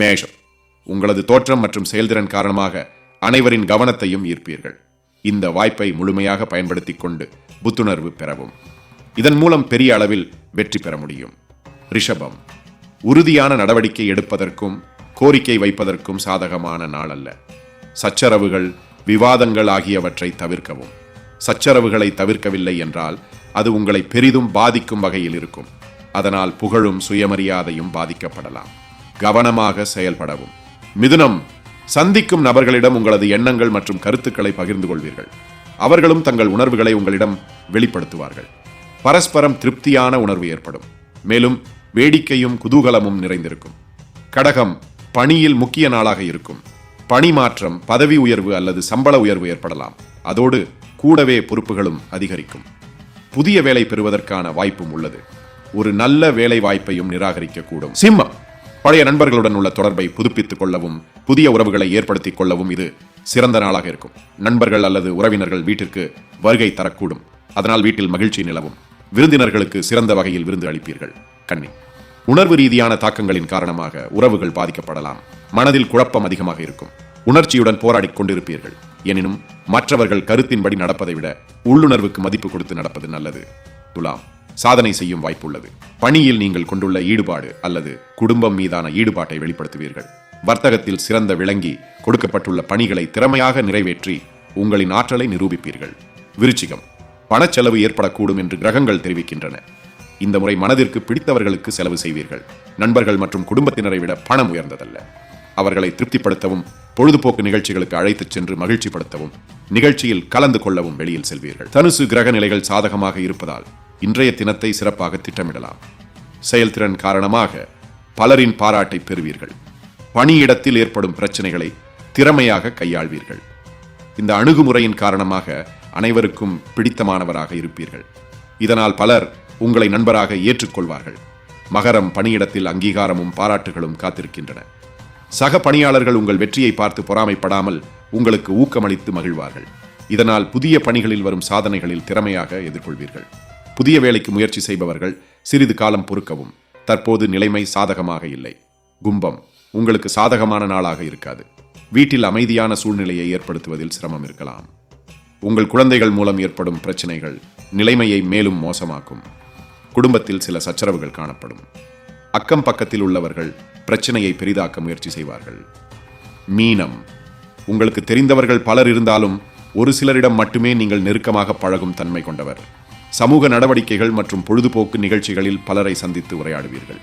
மேஷம் உங்களது தோற்றம் மற்றும் செயல்திறன் காரணமாக அனைவரின் கவனத்தையும் ஈர்ப்பீர்கள். இந்த வாய்ப்பை முழுமையாக பயன்படுத்தி கொண்டு புத்துணர்வு பெறவும். இதன் மூலம் பெரிய அளவில் வெற்றி பெற முடியும். ரிஷபம் உறுதியான நடவடிக்கை எடுப்பதற்கும் கோரிக்கை வைப்பதற்கும் சாதகமான நாள் அல்ல. சச்சரவுகள் விவாதங்கள் ஆகியவற்றை தவிர்க்கவும். சச்சரவுகளை தவிர்க்கவில்லை என்றால் அது உங்களை பெரிதும் பாதிக்கும் வகையில் இருக்கும். அதனால் புகழும் சுயமரியாதையும் பாதிக்கப்படலாம். கவனமாக செயல்படவும். மிதுனம் சந்திக்கும் நபர்களிடம் உங்களது எண்ணங்கள் மற்றும் கருத்துக்களை பகிர்ந்து கொள்வீர்கள். அவர்களும் தங்கள் உணர்வுகளை உங்களிடம் வெளிப்படுத்துவார்கள். பரஸ்பரம் திருப்தியான உணர்வு ஏற்படும். மேலும் வேடிக்கையும் குதூகலமும் நிறைந்திருக்கும். கடகம் பணியில் முக்கிய நாளாக இருக்கும். பணி மாற்றம் பதவி உயர்வு அல்லது சம்பள உயர்வு ஏற்படலாம். அதோடு கூடவே பொறுப்புகளும் அதிகரிக்கும். புதிய வேலை பெறுவதற்கான வாய்ப்பும் உள்ளது. ஒரு நல்ல வேலை வாய்ப்பையும் நிராகரிக்கக்கூடும். சிம்மம் பழைய நண்பர்களுடன் உள்ள தொடர்பை புதுப்பித்துக் கொள்ளவும் புதிய உறவுகளை ஏற்படுத்திக் கொள்ளவும் இது சிறந்த நாளாக இருக்கும். நண்பர்கள் அல்லது உறவினர்கள் வீட்டிற்கு வருகை தரக்கூடும். அதனால் வீட்டில் மகிழ்ச்சி நிலவும். விருந்தினர்களுக்கு சிறந்த வகையில் விருந்து அளிப்பீர்கள். கன்னி. உணர்வு ரீதியான தாக்கங்களின் காரணமாக உறவுகள் பாதிக்கப்படலாம். மனதில் குழப்பம் அதிகமாக இருக்கும். உணர்ச்சியுடன் போராடிக் கொண்டிருப்பீர்கள். எனினும் மற்றவர்கள் கருத்தின்படி நடப்பதை விட உள்ளுணர்வுக்கு மதிப்பு கொடுத்து நடப்பது நல்லது. துலாம். சாதனை செய்யும் வாய்ப்புள்ளது. பணியில் நீங்கள் கொண்டுள்ள ஈடுபாடு அல்லது குடும்பம் மீதான ஈடுபாட்டை வெளிப்படுத்துவீர்கள். வர்த்தகத்தில் சிறந்த விளங்கி கொடுக்கப்பட்டுள்ள பணிகளை திறமையாக நிறைவேற்றி உங்களின் ஆற்றலை நிரூபிப்பீர்கள். விருச்சிகம். பணச்செலவு ஏற்படக்கூடும் என்று கிரகங்கள் தெரிவிக்கின்றன. இந்த முறை மனதிற்கு பிடித்தவர்களுக்கு செலவு செய்வீர்கள். நண்பர்கள் மற்றும் குடும்பத்தினரை விட பணம் உயர்ந்ததல்ல. அவர்களை திருப்திப்படுத்தவும் பொழுதுபோக்கு நிகழ்ச்சிகளுக்கு அழைத்துச் சென்று மகிழ்ச்சிப்படுத்தவும் நிகழ்ச்சியில் கலந்து கொள்ளவும் வெளியில் செல்வீர்கள். தனுசு கிரக நிலைகள் சாதகமாக இருப்பதால் இன்றைய தினத்தை சிறப்பாக திட்டமிடலாம். செயல்திறன் காரணமாக பலரின் பாராட்டை பெறுவீர்கள். பணியிடத்தில் ஏற்படும் பிரச்சனைகளை திறமையாக கையாள்வீர்கள். இந்த அணுகுமுறையின் காரணமாக அனைவருக்கும் பிடித்தமானவராக இருப்பீர்கள். இதனால் பலர் உங்களை நண்பராக ஏற்றுக்கொள்வார்கள். மகரம் பணியிடத்தில் அங்கீகாரமும் பாராட்டுகளும் காத்திருக்கின்றன. சக பணியாளர்கள் உங்கள் வெற்றியை பார்த்து பொறாமைப்படாமல் உங்களுக்கு ஊக்கமளித்து மகிழ்வார்கள். இதனால் புதிய பணிகளில் வரும் சாதனைகளில் திறமையாக எதிர்கொள்வீர்கள். புதிய வேலைக்கு முயற்சி செய்பவர்கள் சிறிது காலம் பொறுக்கவும். தற்போது நிலைமை சாதகமாக இல்லை. கும்பம் உங்களுக்கு சாதகமான நாளாக இருக்காது. வீட்டில் அமைதியான சூழ்நிலையை ஏற்படுத்துவதில் சிரமம் இருக்கலாம். உங்கள் குழந்தைகள் மூலம் ஏற்படும் பிரச்சனைகள் நிலைமையை மேலும் மோசமாக்கும். குடும்பத்தில் சில சச்சரவுகள் காணப்படும். அக்கம் பக்கத்தில் உள்ளவர்கள் பிரச்சனையை பெரிதாக்க முயற்சி செய்வார்கள். மீனம் உங்களுக்கு தெரிந்தவர்கள் பலர் இருந்தாலும் ஒரு சிலரிடம் மட்டுமே நீங்கள் நெருக்கமாக பழகும் தன்மை கொண்டவர். சமூக நடவடிக்கைகள் மற்றும் பொழுதுபோக்கு நிகழ்ச்சிகளில் பலரை சந்தித்து உரையாடுவீர்கள்.